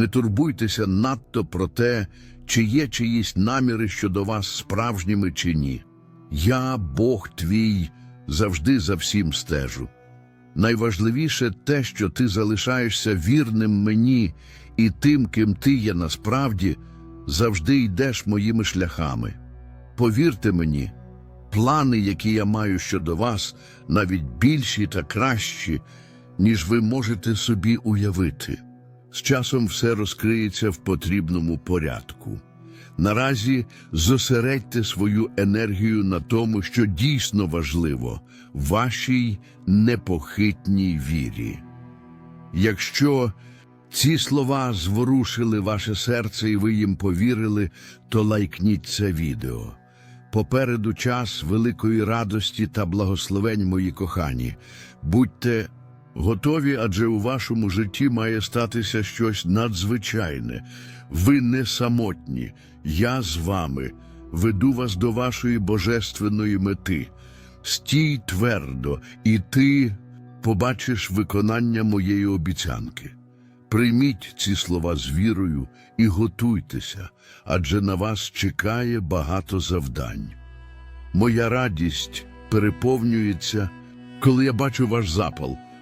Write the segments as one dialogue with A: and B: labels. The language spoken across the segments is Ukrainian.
A: Не турбуйтеся надто про те, чи є чиїсь наміри щодо вас справжніми чи ні. Я, Бог твій, завжди за всім стежу. Найважливіше те, що ти залишаєшся вірним мені і тим, ким ти є насправді, завжди йдеш моїми шляхами. Повірте мені, плани, які я маю щодо вас, навіть більші та кращі, ніж ви можете собі уявити. З часом все розкриється в потрібному порядку. Наразі зосередьте свою енергію на тому, що дійсно важливо вашій непохитній вірі. Якщо ці слова зворушили ваше серце і ви їм повірили, то лайкніть це відео. Попереду час великої радості та благословень, мої кохані. Будьте готові, адже у вашому житті має статися щось надзвичайне. Ви не самотні, я з вами веду вас до вашої божественної мети. Стій твердо, і ти побачиш виконання моєї обіцянки. Прийміть ці слова з вірою і готуйтеся, адже на вас чекає багато завдань. Моя радість переповнюється, коли я бачу ваш запал,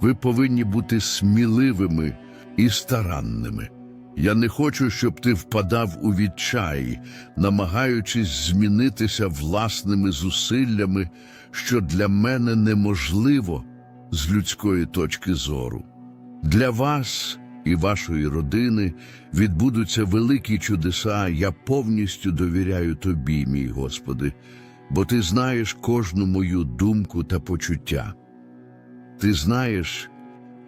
A: Ви повинні бути сміливими і старанними. Я не хочу, щоб ти впадав у відчай, намагаючись змінитися власними зусиллями, що для мене неможливо з людської точки зору. Для вас і вашої родини відбудуться великі чудеса. Я повністю довіряю тобі, мій Господи, бо ти знаєш кожну мою думку та почуття. Ти знаєш,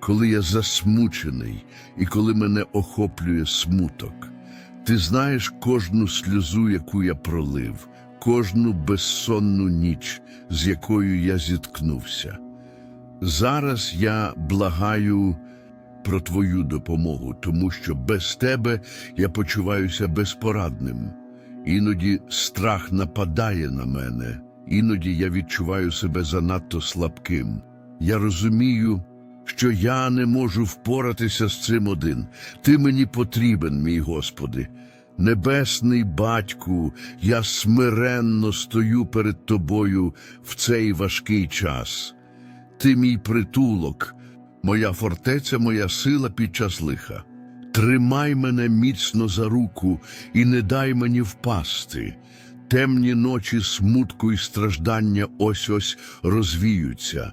A: коли я засмучений і коли мене охоплює смуток. Ти знаєш кожну сльозу, яку я пролив, кожну безсонну ніч, з якою я зіткнувся. Зараз я благаю про твою допомогу, тому що без тебе я почуваюся безпорадним. Іноді страх нападає на мене, іноді я відчуваю себе занадто слабким. Я розумію, що я не можу впоратися з цим один. Ти мені потрібен, мій Господи. Небесний батьку, я смиренно стою перед тобою в цей важкий час. Ти мій притулок, моя фортеця, моя сила під час лиха. Тримай мене міцно за руку і не дай мені впасти. Темні ночі смутку і страждання ось ось розвіються.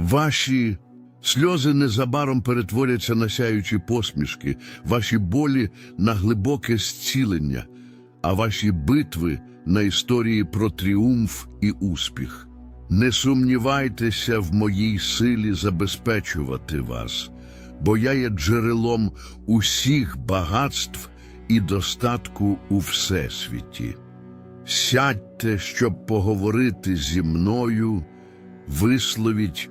A: Ваші сльози незабаром перетворяться на сяючі посмішки, ваші болі на глибоке зцілення, а ваші битви на історії про тріумф і успіх. Не сумнівайтеся в моїй силі забезпечувати вас, бо я є джерелом усіх багатств і достатку у всесвіті. Сядьте, щоб поговорити зі мною, висловіть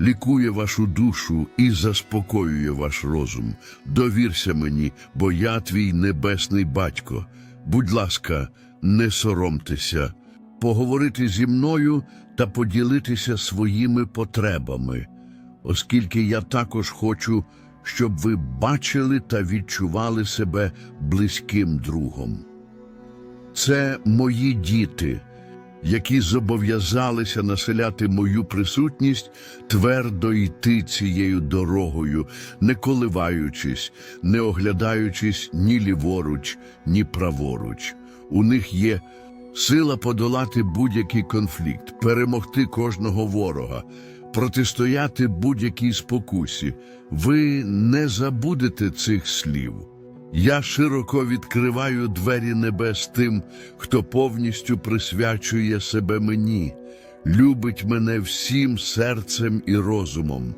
A: Лікує вашу душу і заспокоює ваш розум. Довірся мені, бо я твій небесний батько. Будь ласка, не соромтеся, поговорити зі мною та поділитися своїми потребами, оскільки я також хочу, щоб ви бачили та відчували себе близьким другом. Це мої діти, які зобов'язалися населяти мою присутність, твердо йти цією дорогою, не коливаючись, не оглядаючись ні ліворуч, ні праворуч. У них є сила подолати будь-який конфлікт, перемогти кожного ворога, протистояти будь-якій спокусі. Ви не забудете цих слів. Я широко відкриваю двері небес тим, хто повністю присвячує себе мені, любить мене всім серцем і розумом.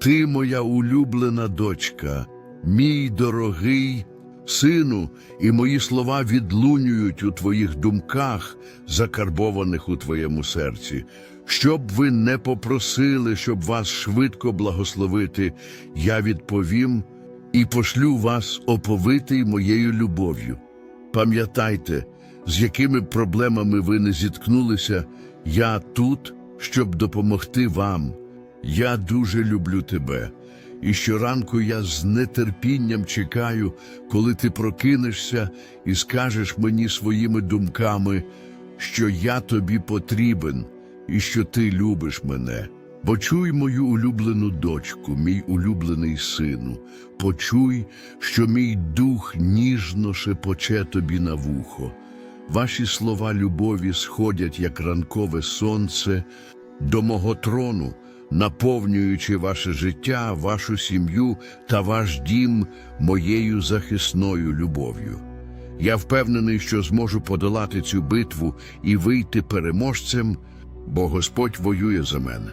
A: Ти, моя улюблена дочка, мій дорогий сину, і мої слова відлунюють у твоїх думках, закарбованих у твоєму серці. Щоб ви не попросили, щоб вас швидко благословити, я відповім і пошлю вас оповитий моєю любов'ю. Пам'ятайте, з якими проблемами ви не зіткнулися, я тут, щоб допомогти вам. Я дуже люблю тебе. І щоранку я з нетерпінням чекаю, коли ти прокинешся і скажеш мені своїми думками, що я тобі потрібен і що ти любиш мене. Почуй мою улюблену дочку, мій улюблений сину, почуй, що мій дух ніжно шепоче тобі на вухо. Ваші слова любові сходять, як ранкове сонце, до мого трону, наповнюючи ваше життя, вашу сім'ю та ваш дім моєю захисною любов'ю. Я впевнений, що зможу подолати цю битву і вийти переможцем, бо Господь воює за мене.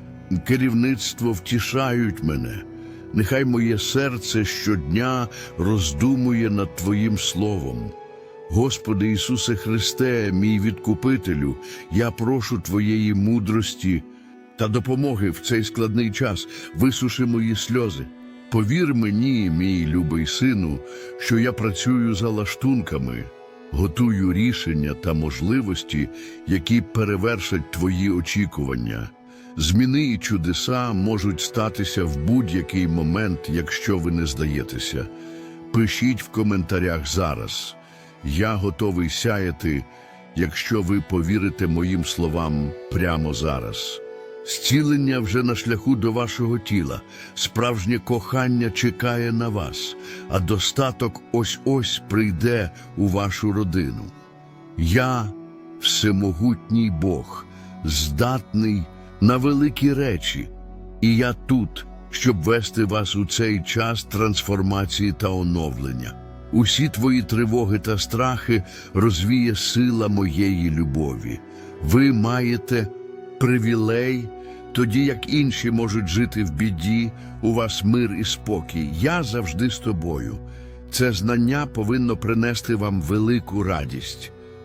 A: керівництво втішають мене. Нехай моє серце щодня роздумує над Твоїм словом. Господи Ісусе Христе, мій відкупителю, я прошу Твоєї мудрості та допомоги в цей складний час, висуши мої сльози. Повір мені, мій любий сину, що я працюю за лаштунками, готую рішення та можливості, які перевершать твої очікування. Зміни і чудеса можуть статися в будь-який момент, якщо ви не здаєтеся. Пишіть в коментарях зараз. Я готовий сяяти, якщо ви повірите моїм словам прямо зараз. Зцілення вже на шляху до вашого тіла, справжнє кохання чекає на вас, а достаток ось-ось прийде у вашу родину. Я всемогутній Бог, здатний на великі речі, і я тут, щоб вести вас у цей час трансформації та оновлення. Усі твої тривоги та страхи розвіє сила моєї любові. Ви маєте привілей, тоді як інші можуть жити в біді, у вас мир і спокій. Я завжди з тобою. Це знання повинно принести вам велику радість.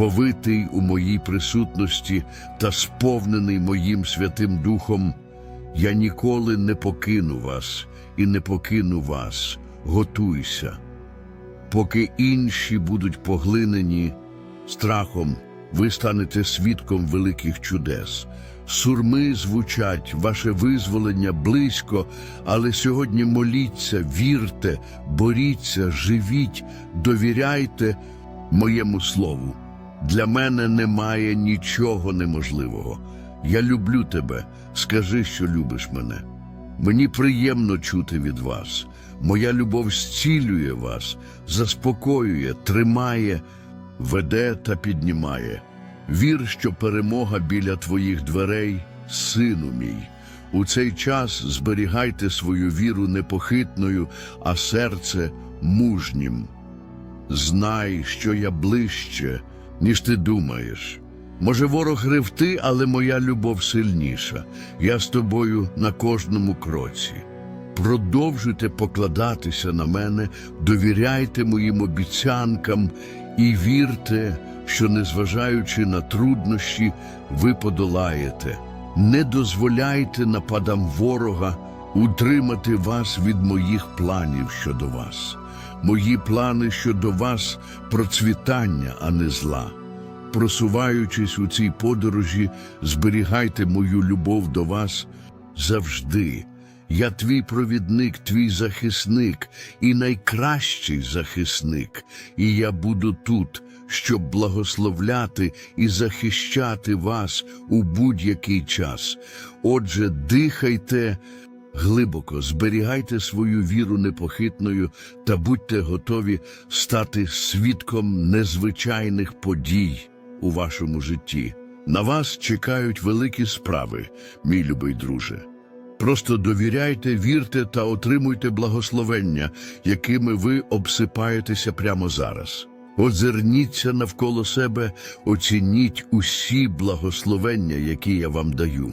A: Повитий у моїй присутності та сповнений моїм Святим Духом, я ніколи не покину вас і не покину вас. Готуйся. Поки інші будуть поглинені страхом, ви станете свідком великих чудес. Сурми звучать, ваше визволення близько, але сьогодні моліться, вірте, боріться, живіть, довіряйте моєму слову. Для мене немає нічого неможливого. Я люблю тебе. Скажи, що любиш мене. Мені приємно чути від вас. Моя любов зцілює вас, заспокоює, тримає, веде та піднімає. Вір, що перемога біля твоїх дверей, сину мій. У цей час зберігайте свою віру непохитною, а серце мужнім. Знай, що я ближче, ніж ти думаєш. Може, ворог ревти, але моя любов сильніша. Я з тобою на кожному кроці. Продовжуйте покладатися на мене, довіряйте моїм обіцянкам і вірте, що, незважаючи на труднощі, ви подолаєте. Не дозволяйте нападам ворога утримати вас від моїх планів щодо вас. Мої плани щодо вас процвітання, а не зла. Просуваючись у цій подорожі, зберігайте мою любов до вас завжди. Я твій провідник, твій захисник і найкращий захисник, і я буду тут, щоб благословляти і захищати вас у будь-який час. Отже, дихайте глибоко, зберігайте свою віру непохитною та будьте готові стати свідком незвичайних подій у вашому житті. На вас чекають великі справи, мій любий друже. Просто довіряйте, вірте та отримуйте благословення, якими ви обсипаєтеся прямо зараз. Озирніться навколо себе, оцініть усі благословення, які я вам даю.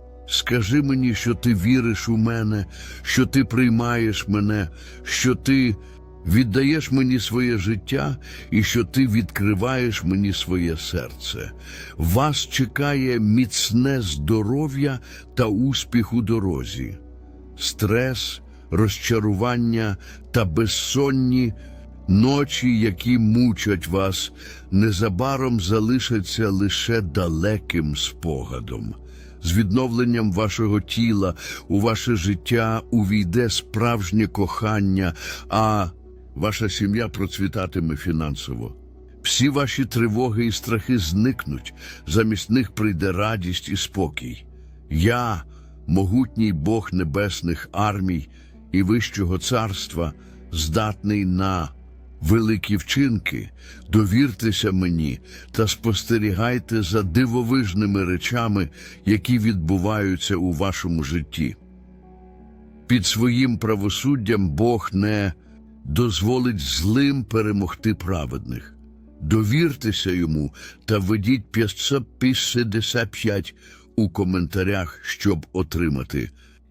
A: Скажи мені, що ти віриш у мене, що ти приймаєш мене, що ти віддаєш мені своє життя і що ти відкриваєш мені своє серце. Вас чекає міцне здоров'я та успіх у дорозі. Стрес, розчарування та безсонні ночі, які мучать вас, незабаром залишаться лише далеким спогадом. З відновленням вашого тіла у ваше життя увійде справжнє кохання, а ваша сім'я процвітатиме фінансово. Всі ваші тривоги і страхи зникнуть, замість них прийде радість і спокій. Я, могутній Бог небесних армій і Вищого царства, здатний на великі вчинки, довіртеся мені та спостерігайте за дивовижними речами, які відбуваються у вашому житті. Під своїм правосуддям Бог не дозволить злим перемогти праведних. Довіртеся йому та введіть 555 у коментарях, щоб отримати.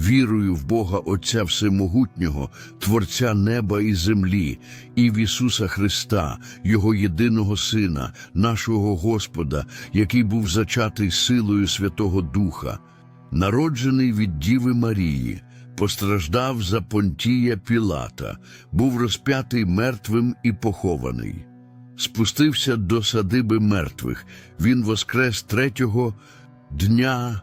A: Вірую в Бога Отця Всемогутнього, Творця неба і землі, і в Ісуса Христа, Його єдиного Сина, нашого Господа, який був зачатий силою Святого Духа, народжений від Діви Марії, постраждав за Понтія Пілата, був розп'ятий мертвим і похований. Спустився до садиби мертвих. Він воскрес третього дня,